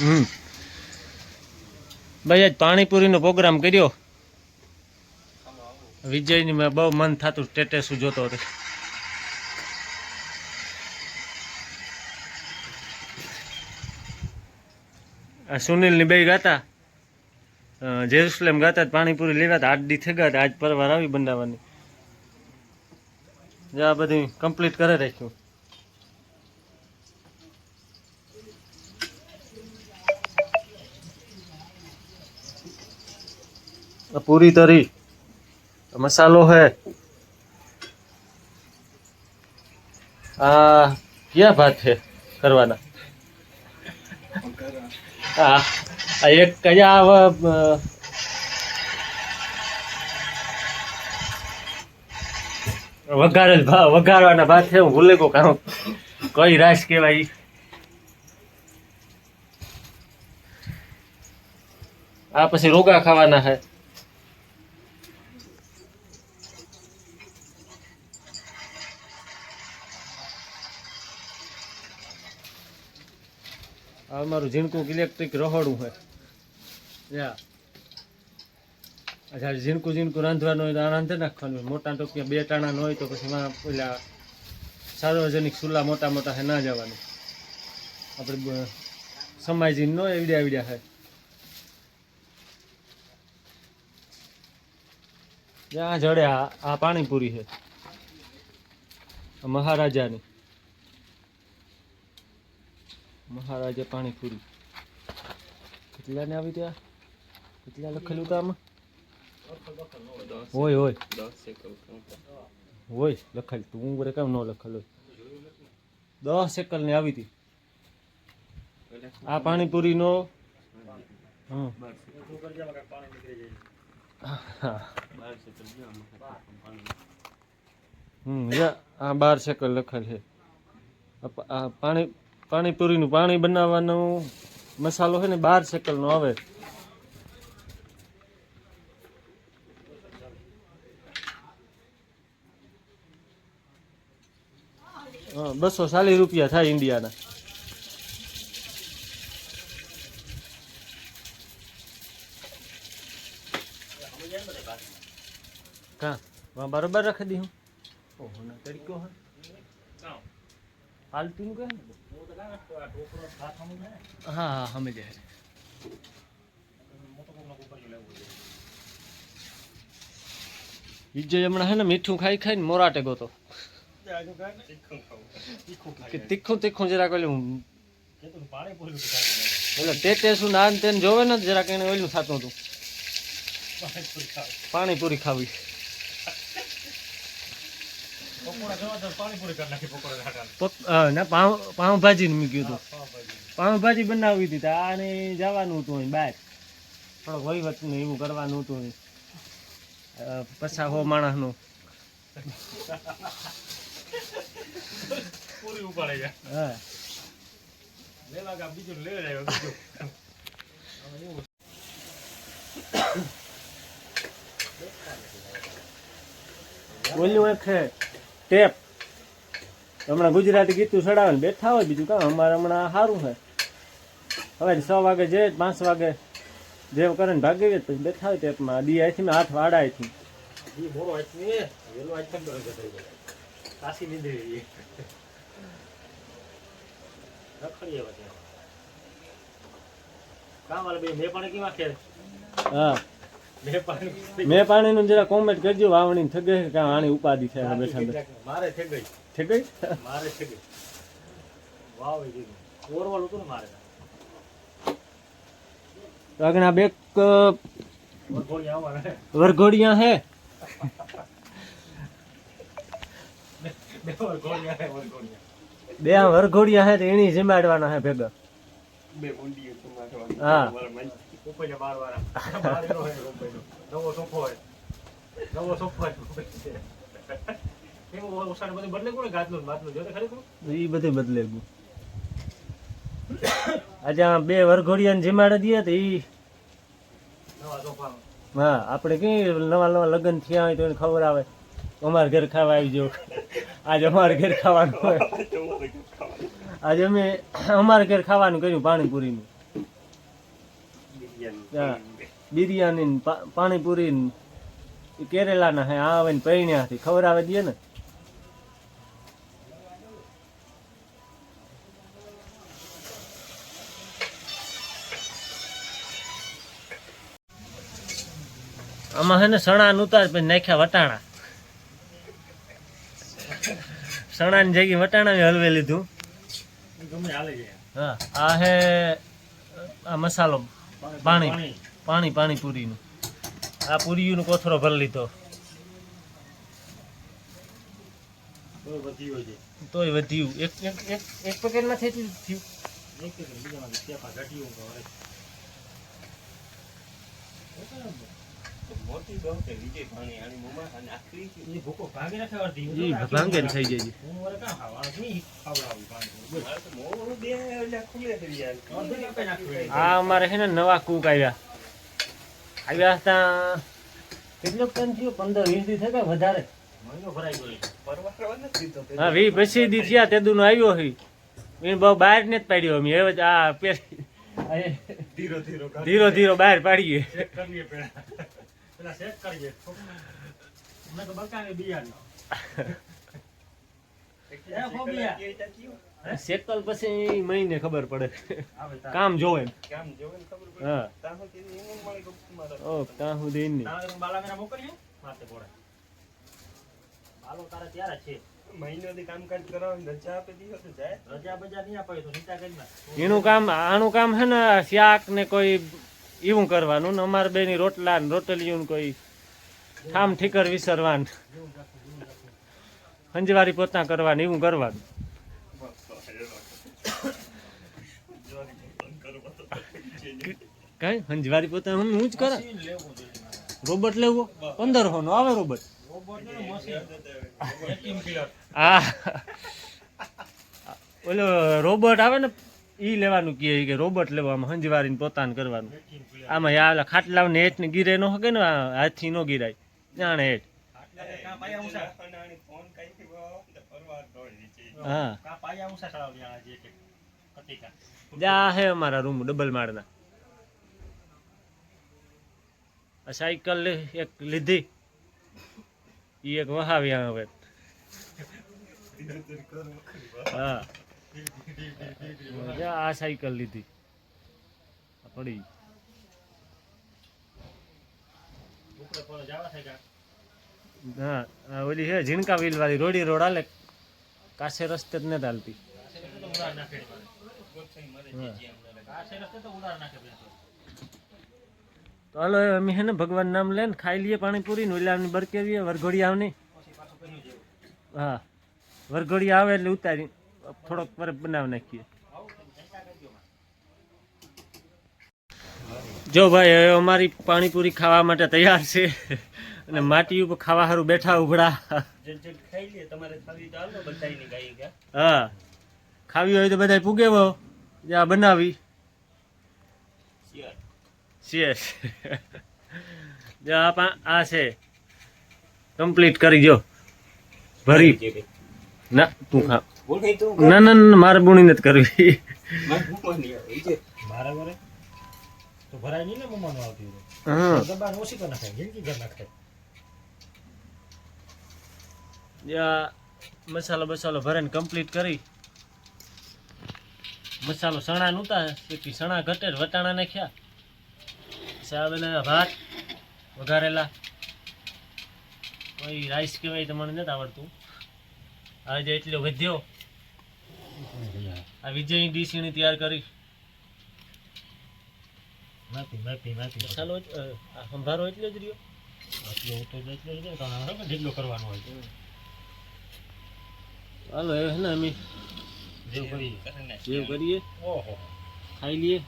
હમ. ભાઈ, આજ પાણીપુરીનો પ્રોગ્રામ કર્યો. વિજયની મેં બહુ મન થતું સ્ટેટસ જોતો હતો. આ સુનિલની બે ગાતા જેરુસલેમ ગાતા પાણીપુરી લેવા હતા આઠ દી થઈ ગયા આજ પરવાર આવી બનાવવાની આ બધી કમ્પ્લીટ કરે રાખ્યું. પૂરી તરી. મસાલો હે. આ ક્યાં ભાત છે કરવાના? હા એક કયા આવા જ વઘારેલ ભા, વઘારવાના ભાત છે, હું ભૂલે કો કામ કઈ રાસ કહેવાય આ પછી રોગા ખાવાના છે આ મારું ઝીણકું ઇલેક્ટ્રિક રહોડું છે. યા અચ્છા ઝીણકું ઝીણકું રાંધવાનું હોય તો આ રાંધી નાખવાનું. મોટા ટોપિયા બે ટાણા હોય તો પછી એમાં પેલા સાર્વજનિક ચૂલા મોટા મોટા છે, ના જવાનું. આપણે બ- ન નો એવડ્યા એવડ્યા છે. જ્યાં જડે આ પાણીપુરી છે. મહારાજાની. મહારાજા પાણીપુરી. કેટલાને આવી ત્યાં? કેટલા લખેલું હતું આમાં? હોય હોય. હોય લખેલ તું હું બરે કેમ ન લખેલ હોય. દસ એકલ ને આવી હતી. આ પાણીપુરીનો હમ. હા. હમ આ બાર સેકલ લખેલ છે. પાણી પાણીપુરીનું પાણી બનાવવાનો મસાલો છે ને, બાર શેકલનો આવે. બસો ચાલીસ રૂપિયા થાય ઇન્ડિયાના. કાં? બરોબર રાખી દી હું ઓહો ના તરીકો હે પાલતું કે હા હા હમે જાય બીજો હમણાં હે ને મીઠું ખાઈ ખાઈને મોરાટે ગોતો. તીખું તીખું જરાક ઓલું એટલે તે તે શું નાન તેન જોવે ને, જરાક એને ઓલું થતું હતું. પાણીપુરી ખાવી. પક- મૂક્યું હતું પાવભાજી બનાવી હતી આને જવાનું હતું બહાર. થોડોક વહીવટ ને એવું કરવાનું હતું પછા હો. આવ્યો બીજું ઓલું એક છે ટેપ હમણાં ગુજરાતી ગીતું ચડાવે બેઠા હોય બીજું કામ અમારે હમણાં સારું છે હવે છ વાગે જે પાંચ વાગે જે કરે ને ભાગી ગયો પછી બેઠા હોય ટેપમાં. દી આથી ને હાથ કામ વાળા બે મેં પણ કેવા ખેર. હા. મેં પાણી નું જરા કોમેન્ટ કરજો વાવણી થગે કે આની ઉપાધિ છે બેઠા બેઠા. મારે થઈ ગઈ. ઠીક ગઈ? મારે થઈ ગઈ. વાવ એ હતું ને મારે આગળ આ બે વરઘોડિયા હે. બે વરઘોડિયા હે આ વરઘોડિયા હે તો એની જમાડવાના હે ભેગા. બે ઊંડી હા. ઉપર બાર વાળા બાર નો હોય રૂપિયાનો. નવો સોફો હોય. નવો સોફો હોય એમ ઓસાને બધું બદલે કોને ગાદલું ને જોતે ખરી એ બધું બદલે આજે આ બે વરઘોડિયાને જમાડે દઈએ તો ઈ હા આપણે કઈ નવા નવા લગ્ન થયા હોય તો એને ખબર આવે અમારા ઘર ખાવા આવી જાવ આજે અમારે ઘર ખાવાનું હોય. આજે અમે અમારા ઘેર ખાવાનું કર્યું પાણીપુરીનું. નું બિરયાની પાણીપુરી કેરેલાના હે આ આવે ને પૈણ્યાથી. આવે દે ને? આમાં હે ને સણા ઉતાર પછી નાખ્યા વટાણા. સણાની જગ્યાએ વટાણા હલવે લીધું. હા આ હે આ મસાલો પાણી પાણી પાણી. પૂરીનું. આ પૂરીનો કોથરો ભરી લીધો. તોય વધ્યું એક એક એક એક પેકેટમાં થયું થયું. એક પેકેટ બીજામાં ત્યાં ઘટ્યું મોટી બહુ છે વિજય ભાણી આની મોમાં અને આખરી એ ભૂકો ભાગી નાખે અડધી. હું ભાંગે થઈ જાય હું વરે કાં ખાવા? આ ખવડાવું પાણી. મારે તો મોં બે એટલે ખુલે છે યાર. અડધી કાપી નાખ્યું એ. આ અમારે છે ને નવા કૂક આવ્યા આવ્યા હતા કેટલોક ટાઈમ થયો પંદર વીસ દી થયા વધારે મહિનો ભરાઈ ગયો પરવારવા નથી દીધો હા વી પછી દી થયા તે દુનો આવ્યો હી મેં બહુ બહાર ને જ પાડ્યો અમે હવે આ પેલી ધીરો ધીરો ધીરો ધીરો બહાર પાડીએ ચેક કરીએ પહેલા. પહેલા ચેક કરીએ. અમે તો બકાને થયું. સેકલ પછી મહિને ખબર પડે. કામ જોવે કામ જોવે ખબર હા. સુધી મળી ઓ ત્યાં સુધી માથે પડે. બાલો તારે ત્યારે છે. એનું કામ આનું કામ છે ને શાક ને કોઈ એવું કરવાનું ને અમારે બેની રોટલા ને રોટલીયું કોઈ ઠામ ઠીકર વિસરવાન હંજવારી પોતા કરવાની એવું કરવાનું કઈ હંજવારી પોતા હું હું જ કરા. રોબોટ લેવો પંદર નો આવે રોબોટ. આ, ઓલો રોબોટ આવે ને ઈ લેવાનું કહે કે રોબોટ લેવામાં હંજવારીને પોતાન કરવાનું. આમાં યા ખાટલા ને હેઠ ને ગીરે નો હકે ને, આ હાથથી નો ગીરાય. જાણે હેઠ. હા. આ જે હે અમારા રૂમ ડબલ માળના. સાયકલ એક લીધી. ઈ એક વહાવી હવે. હા. આ સાયકલ લીધી. પડી? હા ઓલી હે ઝીણકા વ્હીલ વાળી રોડી રોડ આલે કાસે રસ્તે જ ને ચાલતી તો હાલો અમે હે ને ભગવાન નામ લઈને ખાઈ લઈએ પાણીપુરી ને ઓલા ની બરકેવીએ વરઘોડી આવની. હા. વરઘોડી આવે એટલે ઉતારી થોડોક પર બનાવી નાખીએ. જો ભાઈ હવે અમારી પાણીપુરી ખાવા માટે તૈયાર છે. અને માટી ઉપર ખાવા સારું બેઠા ઉભડા હા. ખાવી હોય તો બધા પૂગેવો. જ્યાં બનાવી. સિયસ જો આ આ છે. કમ્પ્લીટ કરી જો ભરી. ના તું ખા ના ના ના, મારે બુણી નથી કરવી. મસાલો બસાલો ભરીને કમ્પ્લીટ કરી. મસાલો સણા નહોતા તેથી સણા ઘટે વટાણા નાખ્યા. ભાત વઘારેલા. કોઈ રાઈસ કહેવાય તમને નથી આવડતું. આજે એટલો વધ્યો આ વિજયની ડીશ એની તૈયાર કરી. માફી માફી માફી. મસાલો સંભારો એટલો જ રહ્યો. એટલું તો એટલો જ હવે ઢીકલો કરવાનો હોય હાલો હે ને અમે. જેવું કરીએ. સેવ કરીએ. ઓહો. ખાઈ લઈએ.